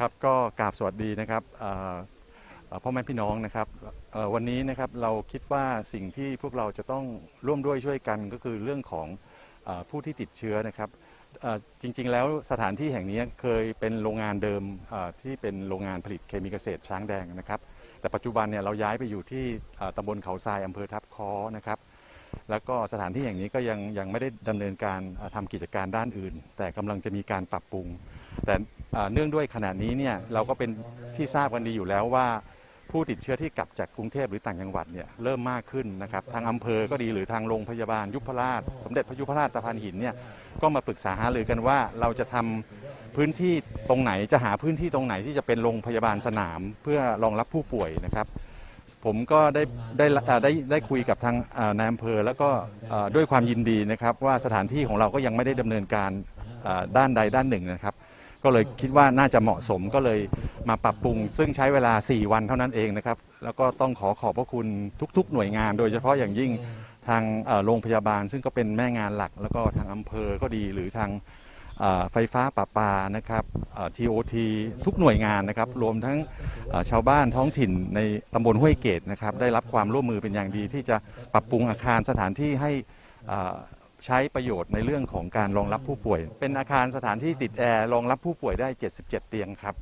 ครับก็กราบสวัสดีนะครับพ่อแม่พี่น้องนะครับวันนี้นะครับเราคิดว่าสิ่งที่พวกเราจะต้องร่วมด้วยช่วยกันก็คือเรื่องของผู้ที่ติดเชื้อนะครับจริงๆแล้วสถานที่แห่งนี้เคยเป็นโรงงานเดิมที่เป็นโรงงานผลิตเคมีเกษตรช้างแดงนะครับ แต่ปัจจุบันเนี่ยเราย้ายไปอยู่ที่ตำบลเขาทรายอำเภอทับคอนะครับแล้วก็สถานที่แห่งนี้ก็ยังยังไม่ได้ดำเนินการเอ่อทำกิจการด้านอื่น แต่กำลังจะมีการปรับปรุง แต่ เนื่องด้วยขณะนี้เนี่ยเราก็เป็นที่ทราบกันดีอยู่แล้วว่า ผู้ติดเชื้อที่กลับจากกรุงเทพหรือต่างจังหวัดเนี่ยเริ่มมากขึ้นนะครับทางอำเภอก็ดีหรือทางโรงพยาบาลยุพราช สมเด็จพระยุพราชตะพานหินเนี่ยก็มาปรึกษาหารือกันว่าเราจะทำพื้นที่ตรงไหนจะหาพื้นที่ตรงไหนที่จะเป็นโรงพยาบาลสนาม เพื่อรองรับผู้ป่วยนะครับ ผมก็ได้ได้ได้ได้คุยกับทางนายอำเภอแล้วก็ด้วยความยินดีนะครับ ว่าสถานที่ของเราก็ยังไม่ได้ดำเนินการด้านใดด้านหนึ่งนะครับ ก็เลยคิดว่าน่าจะเหมาะสมก็เลยมาปรับปรุง ซึ่งใช้เวลา 4 วันเท่านั้นเองนะครับ แล้วก็ต้องขอขอบพระคุณทุก ๆ หน่วยงาน โดยเฉพาะอย่างยิ่งทางเอ่อโรงพยาบาล ซึ่งก็เป็นแม่งานหลัก แล้วก็ทางอำเภอก็ดีหรือทางเอ่อไฟฟ้าประปานะครับทีโอทีทุกหน่วยงานนะครับ รวมทั้งเอ่อชาวบ้านท้องถิ่นในตำบลห้วยเกตนะครับ ได้รับความร่วมมือเป็นอย่างดีที่จะปรับปรุงอาคารสถานที่ให้เอ่อ ใช้ประโยชน์ในเรื่องของการรองรับผู้ป่วย เป็นอาคารสถานที่ติดแอร์รองรับผู้ป่วยได้ 77 เตียงครับ